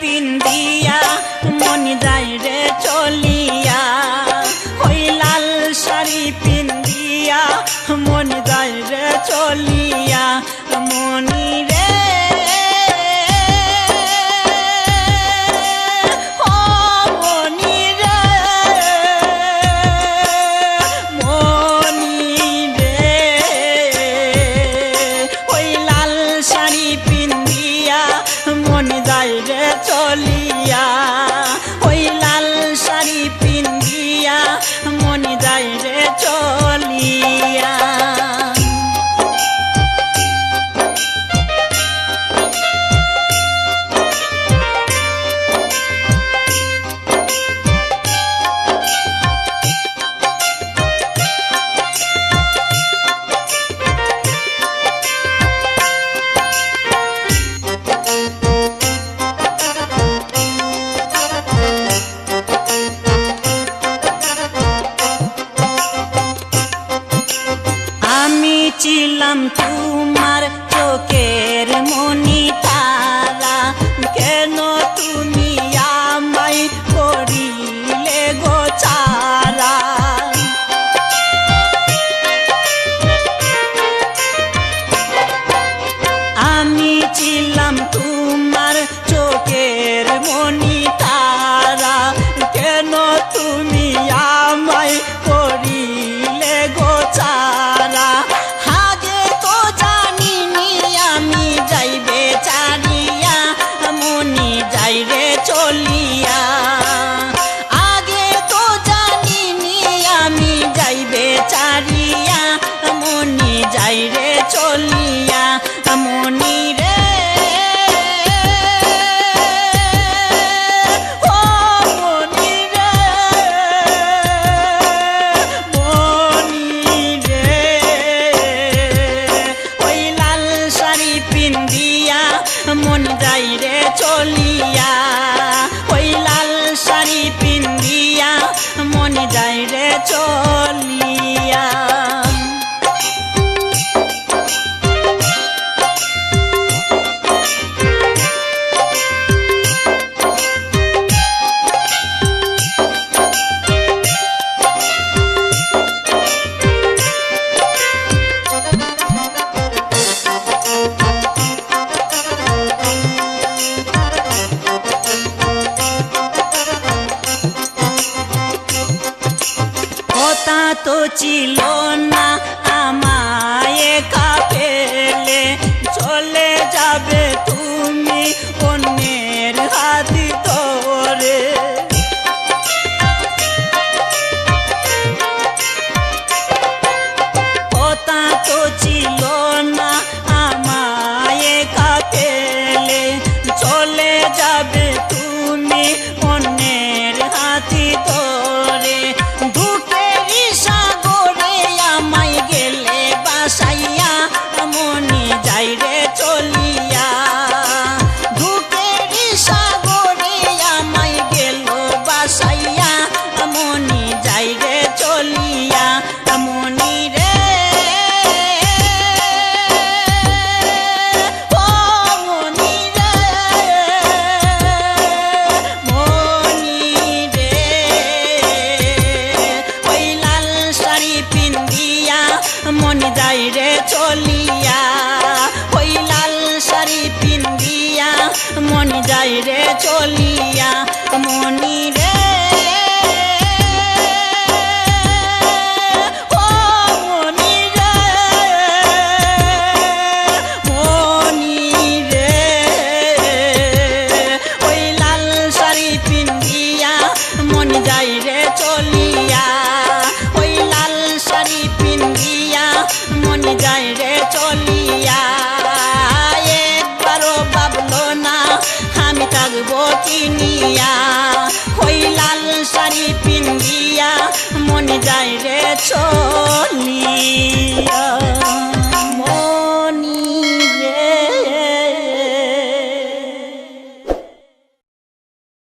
তিন দিয়া, মন যায় রে চলিয়া। ওই লাল শাড়ি পিন দিয়া, মন যায় রে চলিয়া। মনি রে বলিয়া ছিলাম তোমার চোখের মনি তারা কেন তুমি চলিয়া ওই লাল শাড়ি পিন্দিয়া মনি যাই রে চলিয়া মনি রে। রে চলিয়া। ভাবলো না আমি থাকব কিনিয়া। হই লাল শাড়ি পিন্দিয়া মনে যায় রে চলি